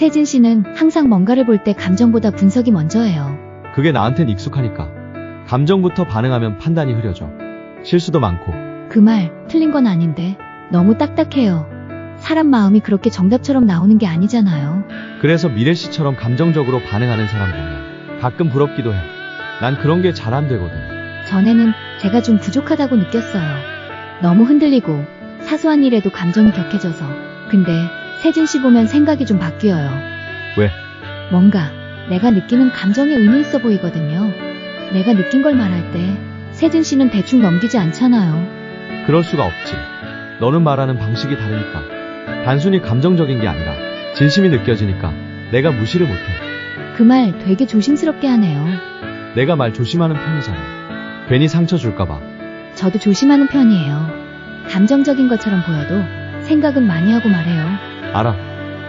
세진 씨는 항상 뭔가를 볼 때 감정보다 분석이 먼저예요. 그게 나한텐 익숙하니까. 감정부터 반응하면 판단이 흐려져. 실수도 많고. 그 말 틀린 건 아닌데 너무 딱딱해요. 사람 마음이 그렇게 정답처럼 나오는 게 아니잖아요. 그래서 미래 씨처럼 감정적으로 반응하는 사람 보면 가끔 부럽기도 해. 난 그런 게 잘 안 되거든. 전에는 제가 좀 부족하다고 느꼈어요. 너무 흔들리고 사소한 일에도 감정이 격해져서. 근데 세진 씨 보면 생각이 좀 바뀌어요. 왜? 뭔가 내가 느끼는 감정에 의미 있어 보이거든요. 내가 느낀 걸 말할 때 세진 씨는 대충 넘기지 않잖아요. 그럴 수가 없지. 너는 말하는 방식이 다르니까. 단순히 감정적인 게 아니라 진심이 느껴지니까 내가 무시를 못해. 그 말 되게 조심스럽게 하네요. 내가 말 조심하는 편이잖아. 괜히 상처 줄까봐. 저도 조심하는 편이에요. 감정적인 것처럼 보여도 생각은 많이 하고 말해요. 알아.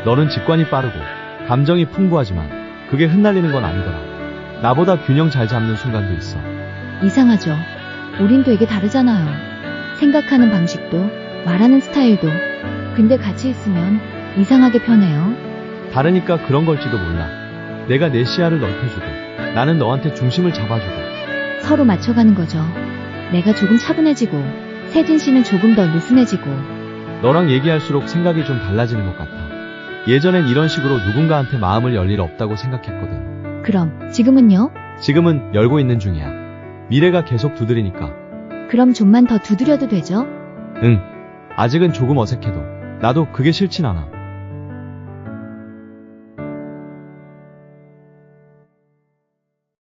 너는 직관이 빠르고 감정이 풍부하지만 그게 흩날리는 건 아니더라. 나보다 균형 잘 잡는 순간도 있어. 이상하죠. 우린 되게 다르잖아요. 생각하는 방식도, 말하는 스타일도. 근데 같이 있으면 이상하게 편해요. 다르니까 그런 걸지도 몰라. 내가 내 시야를 넓혀주고 나는 너한테 중심을 잡아주고 서로 맞춰가는 거죠. 내가 조금 차분해지고, 세진 씨는 조금 더 느슨해지고, 너랑 얘기할수록 생각이 좀 달라지는 것 같아. 예전엔 이런 식으로 누군가한테 마음을 열 일 없다고 생각했거든. 그럼 지금은요? 지금은 열고 있는 중이야. 미래가 계속 두드리니까. 그럼 좀만 더 두드려도 되죠? 응. 아직은 조금 어색해도 나도 그게 싫진 않아.